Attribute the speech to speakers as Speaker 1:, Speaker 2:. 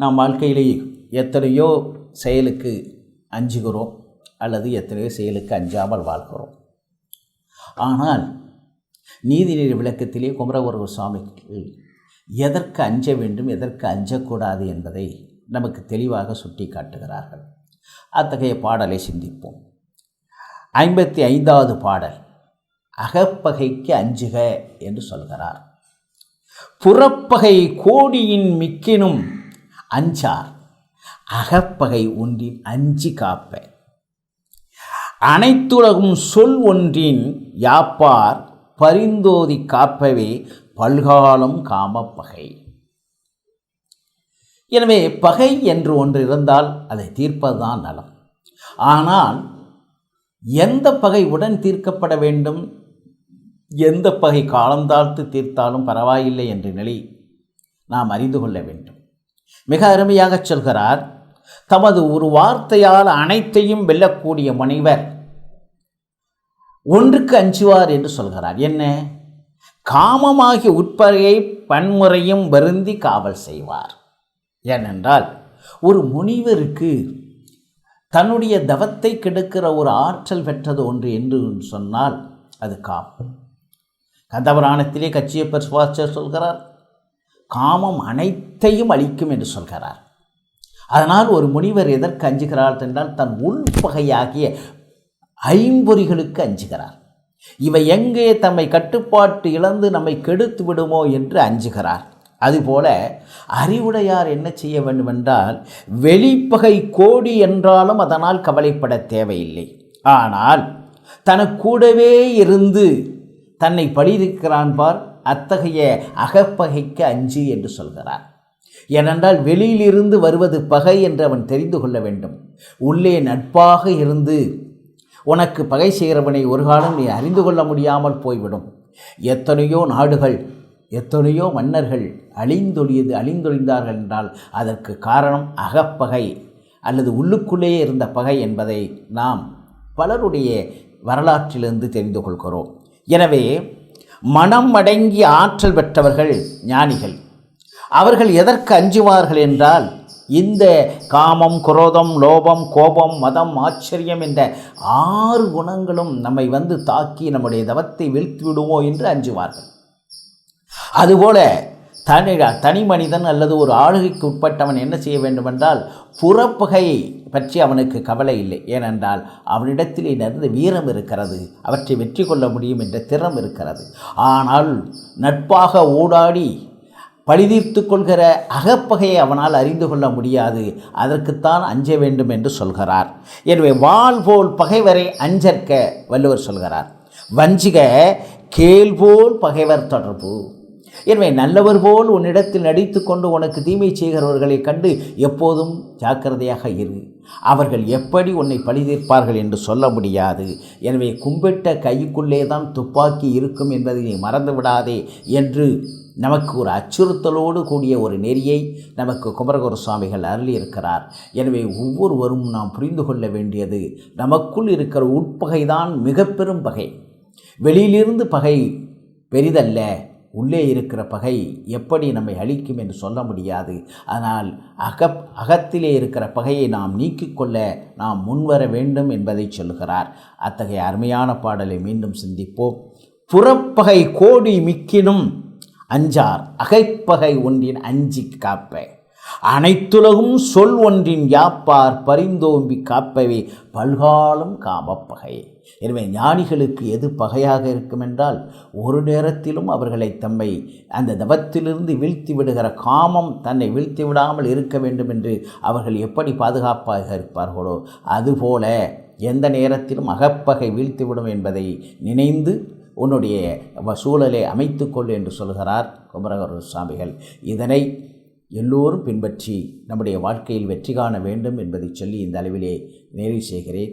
Speaker 1: நாம் வாழ்க்கையிலே எத்தனையோ செயலுக்கு அஞ்சுகிறோம் அல்லது எத்தனையோ செயலுக்கு அஞ்சாமல் வாழ்கிறோம். ஆனால் நீதிநீர் விளக்கத்திலே குமரகுரு சுவாமிகள் எதற்கு அஞ்ச வேண்டும் எதற்கு அஞ்சக்கூடாது என்பதை நமக்கு தெளிவாக சுட்டி காட்டுகிறார்கள் அத்தகைய பாடலை சிந்திப்போம். ஐம்பத்தி ஐந்தாவது பாடல் அகப்பகைக்கு அஞ்சுக என்று சொல்கிறார். புறப்பகை கோடியின் மிக்கினும் அஞ்சார். அகப்பகை ஒன்றின் அஞ்சு காப்ப அனைத்துலகும் சொல் ஒன்றின் யாப்பார் பரிந்தோதி காப்பவே பல்காலம் காமப்பகை. எனவே பகை என்று ஒன்று இருந்தால் அதை தீர்ப்பதுதான் நலம். ஆனால் எந்த பகை உடன் தீர்க்கப்பட வேண்டும்? எந்த பகை காலந்தாழ்த்து தீர்த்தாலும் பரவாயில்லை என்ற நிலை நாம் அறிந்து கொள்ள வேண்டும். மிக அருமையாக சொல்கிறார் தமது ஒரு வார்த்தையால் அனைத்தையும் வெல்லக்கூடிய முனைவர் ஒன்றுக்கு அஞ்சுவார் என்று சொல்கிறார். என்ன? காமமாகிய உட்பகையை பன்முறையும் வருந்தி காவல் செய்வார். ஏனென்றால் ஒரு முனிவருக்கு தன்னுடைய தவத்தை கெடுக்கிற ஒரு ஆற்றல் பெற்றது ஒன்று என்று சொன்னால் அது காமம். கந்தபுராணத்திலே கச்சியப்பர் சுவாச்சர் சொல்கிறார் காமம் அனைத்தையும் அளிக்கும் என்று சொல்கிறார். அதனால் ஒரு முனிவர் எதற்கு அஞ்சுகிறார் என்றால் தன் உள்பகையாகிய ஐம்பொறிகளுக்கு அஞ்சுகிறார். இவை எங்கே தம்மை கட்டுப்பாட்டு இழந்து நம்மை கெடுத்து விடுமோ என்று அஞ்சுகிறார். அதுபோல அறிவுடையார் என்ன செய்ய வேண்டுமென்றால் வெளிப்பகை கோடி என்றாலும் அதனால் கவலைப்பட தேவையில்லை. ஆனால் தனக்கூடவே இருந்து தன்னை பழியிருக்கிறான் பார் அத்தகைய அகப்பகைக்கு அஞ்சு என்று சொல்கிறார். ஏனென்றால் வெளியிலிருந்து வருவது பகை என்று அவன் தெரிந்து கொள்ள வேண்டும். உள்ளே நட்பாக இருந்து உனக்கு பகை செய்கிறவனை ஒரு காலம் நீ அறிந்து கொள்ள முடியாமல் போய்விடும். எத்தனையோ நாடுகள் எத்தனையோ மன்னர்கள் அழிந்தொழியது அழிந்தொழிந்தார்கள் என்றால் அதற்கு காரணம் அகப்பகை அல்லது உள்ளுக்குள்ளேயே இருந்த பகை என்பதை நாம் பலருடைய வரலாற்றிலிருந்து தெரிந்து கொள்கிறோம். எனவே மனம் அடங்கிய ஆற்றல் பெற்றவர்கள் ஞானிகள். அவர்கள் எதற்கு அஞ்சுவார்கள் என்றால் இந்த காமம் குரோதம் லோபம் கோபம் மதம் ஆச்சரியம் என்ற ஆறு குணங்களும் நம்மை வந்து தாக்கி நம்முடைய தவத்தை வீழ்த்தி விடுமோ என்று அஞ்சுவார்கள். அதுபோல தனி தனி மனிதன் அல்லது ஒரு ஆளுகைக்கு உட்பட்டவன் என்ன செய்ய வேண்டுமென்றால் புறப்பகை பற்றி அவனுக்கு கவலை இல்லை. ஏனென்றால் அவனிடத்திலே நிறைந்த வீரம் இருக்கிறது. அவற்றை வெற்றி கொள்ள முடியும் என்ற திறம் இருக்கிறது. ஆனால் நட்பாக ஓடாடி பழிதீர்த்து கொள்கிற அகப்பகையை அவனால் அறிந்து கொள்ள முடியாது. அதற்குத்தான் அஞ்ச வேண்டும் என்று சொல்கிறார். எனவே வாள் போல் பகைவரை அஞ்சற்க வள்ளுவர் சொல்கிறார். வஞ்சிக கேள்போல் பகைவர் தொடர்பு. எனவே நல்லவர் போல் உன்னிடத்தில் நடித்து கொண்டு உனக்கு தீமை செய்கிறவர்களை கண்டு எப்போதும் ஜாக்கிரதையாக இரு. அவர்கள் எப்படி உன்னை பழிதீர்ப்பார்கள் என்று சொல்ல முடியாது. எனவே கும்பிட்ட கைக்குள்ளே தான் துப்பாக்கி இருக்கும் என்பதை நீ மறந்து விடாதே என்று நமக்கு ஒரு அச்சுறுத்தலோடு கூடிய ஒரு நெறியை நமக்கு குமரகுரு சுவாமிகள் அருளியிருக்கிறார். எனவே ஒவ்வொருவரும் நாம் புரிந்து கொள்ள வேண்டியது நமக்குள் இருக்கிற உட்பகைதான் மிக பெரும் பகை. வெளியிலிருந்து பகை பெரிதல்ல. உள்ளே இருக்கிற பகை எப்படி நம்மை அழிக்கும் என்று சொல்ல முடியாது. ஆனால் அகப் அகத்திலே இருக்கிற பகையை நாம் நீக்கிக்கொள்ள நாம் முன்வர வேண்டும் என்பதை சொல்கிறார். அத்தகைய அருமையான பாடலை மீண்டும் சிந்திப்போம். புறப்பகை கோடி மிக்கினும் அஞ்சார் அகைப்பகை ஒன்றின் அஞ்சி காப்ப. அனைத்துலகும் சொல் ஒன்றின் யாப்பார் பரிந்தோம்பி காப்பவே பல்காலம் காமப்பகை. எனவே ஞானிகளுக்கு எது பகையாக இருக்கும் என்றால் ஒரு நேரத்திலும் அவர்களை தம்மை அந்த தவத்திலிருந்து வீழ்த்தி விடுகிற காமம் தன்னை வீழ்த்தி விடாமல் இருக்க வேண்டும் என்று அவர்கள் எப்படி பாதுகாப்பாக இருப்பார்களோ அதுபோல எந்த நேரத்திலும் அகப்பகை வீழ்த்திவிடும் என்பதை நினைந்து உன்னுடைய சூழலை அமைத்துக்கொள் என்று சொல்கிறார் குமரகுரு சுவாமிகள் இதனை எல்லோரும் பின்பற்றி நம்முடைய வாழ்க்கையில் வெற்றி காண வேண்டும் என்பதை சொல்லி இந்த அளவிலே நிறைவு செய்கிறேன்